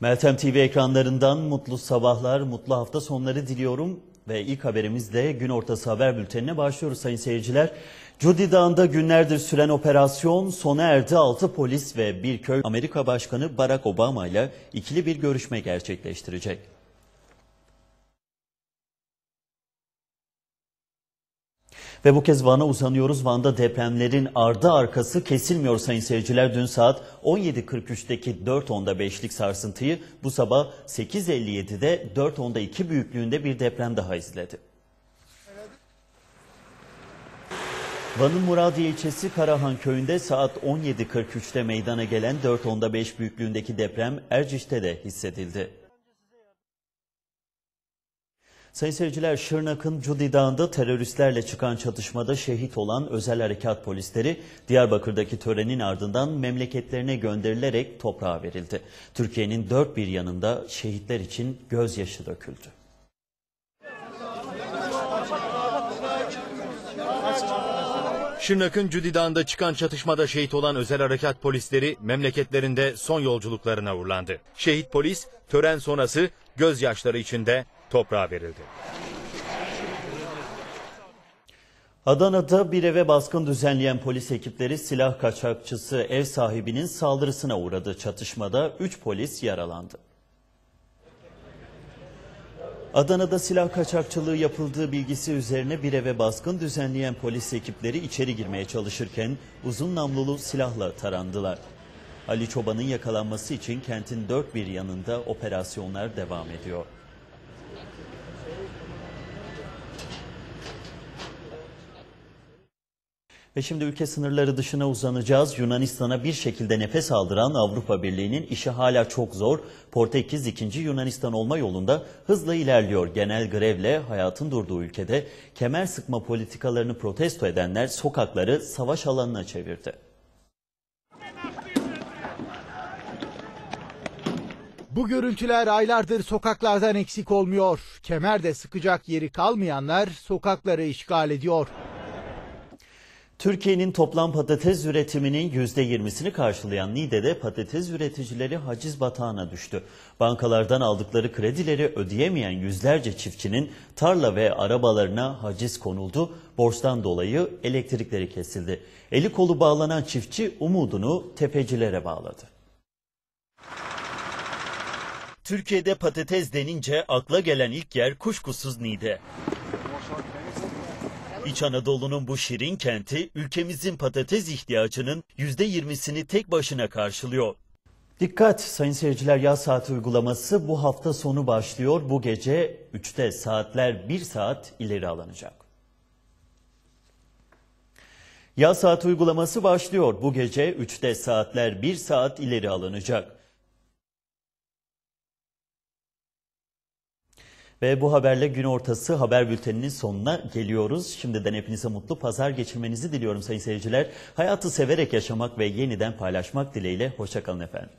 Meltem TV ekranlarından mutlu sabahlar, mutlu hafta sonları diliyorum. Ve ilk haberimizle gün ortası haber bültenine başlıyoruz sayın seyirciler. Cudi Dağı'nda günlerdir süren operasyon sona erdi. 6 polis ve bir köy Amerika Başkanı Barack Obama ile ikili bir görüşme gerçekleştirecek. Ve bu kez Van'a uzanıyoruz. Van'da depremlerin ardı arkası kesilmiyor sayın seyirciler. Dün saat 17.43'teki 4.10'da 5'lik sarsıntıyı bu sabah 8.57'de 4.10'da 2 büyüklüğünde bir deprem daha izledi. Van'ın Muradiye ilçesi Karahan köyünde saat 17.43'te meydana gelen 4.10'da 5 büyüklüğündeki deprem Erciş'te de hissedildi. Sayın seyirciler, Şırnak'ın Cudi Dağı'nda teröristlerle çıkan çatışmada şehit olan özel harekat polisleri Diyarbakır'daki törenin ardından memleketlerine gönderilerek toprağa verildi. Türkiye'nin dört bir yanında şehitler için gözyaşı döküldü. Şırnak'ın Cudi Dağı'nda çıkan çatışmada şehit olan özel harekat polisleri memleketlerinde son yolculuklarına uğurlandı. Şehit polis tören sonrası gözyaşları içinde toprağa verildi. Adana'da bir eve baskın düzenleyen polis ekipleri silah kaçakçısı ev sahibinin saldırısına uğradı. Çatışmada 3 polis yaralandı. Adana'da silah kaçakçılığı yapıldığı bilgisi üzerine bir eve baskın düzenleyen polis ekipleri içeri girmeye çalışırken uzun namlulu silahla tarandılar. Ali Çoban'ın yakalanması için kentin dört bir yanında operasyonlar devam ediyor. Ve şimdi ülke sınırları dışına uzanacağız. Yunanistan'a bir şekilde nefes aldıran Avrupa Birliği'nin işi hala çok zor. Portekiz 2. Yunanistan olma yolunda hızla ilerliyor. Genel grevle hayatın durduğu ülkede kemer sıkma politikalarını protesto edenler sokakları savaş alanına çevirdi. Bu görüntüler aylardır sokaklardan eksik olmuyor. Kemerde sıkacak yeri kalmayanlar sokakları işgal ediyor. Türkiye'nin toplam patates üretiminin %20'sini karşılayan Niğde'de patates üreticileri haciz batağına düştü. Bankalardan aldıkları kredileri ödeyemeyen yüzlerce çiftçinin tarla ve arabalarına haciz konuldu. Borçtan dolayı elektrikleri kesildi. Eli kolu bağlanan çiftçi umudunu tepecilere bağladı. Türkiye'de patates denince akla gelen ilk yer kuşkusuz Niğde. İç Anadolu'nun bu şirin kenti ülkemizin patates ihtiyacının %20'sini tek başına karşılıyor. Dikkat sayın seyirciler yaz saati uygulaması bu hafta sonu başlıyor. Bu gece 3'te saatler 1 saat ileri alınacak. Yaz saati uygulaması başlıyor. Bu gece 3'te saatler 1 saat ileri alınacak. Ve bu haberle gün ortası haber bülteninin sonuna geliyoruz. Şimdiden hepinize mutlu pazar geçirmenizi diliyorum sayın seyirciler. Hayatı severek yaşamak ve yeniden paylaşmak dileğiyle. Hoşçakalın efendim.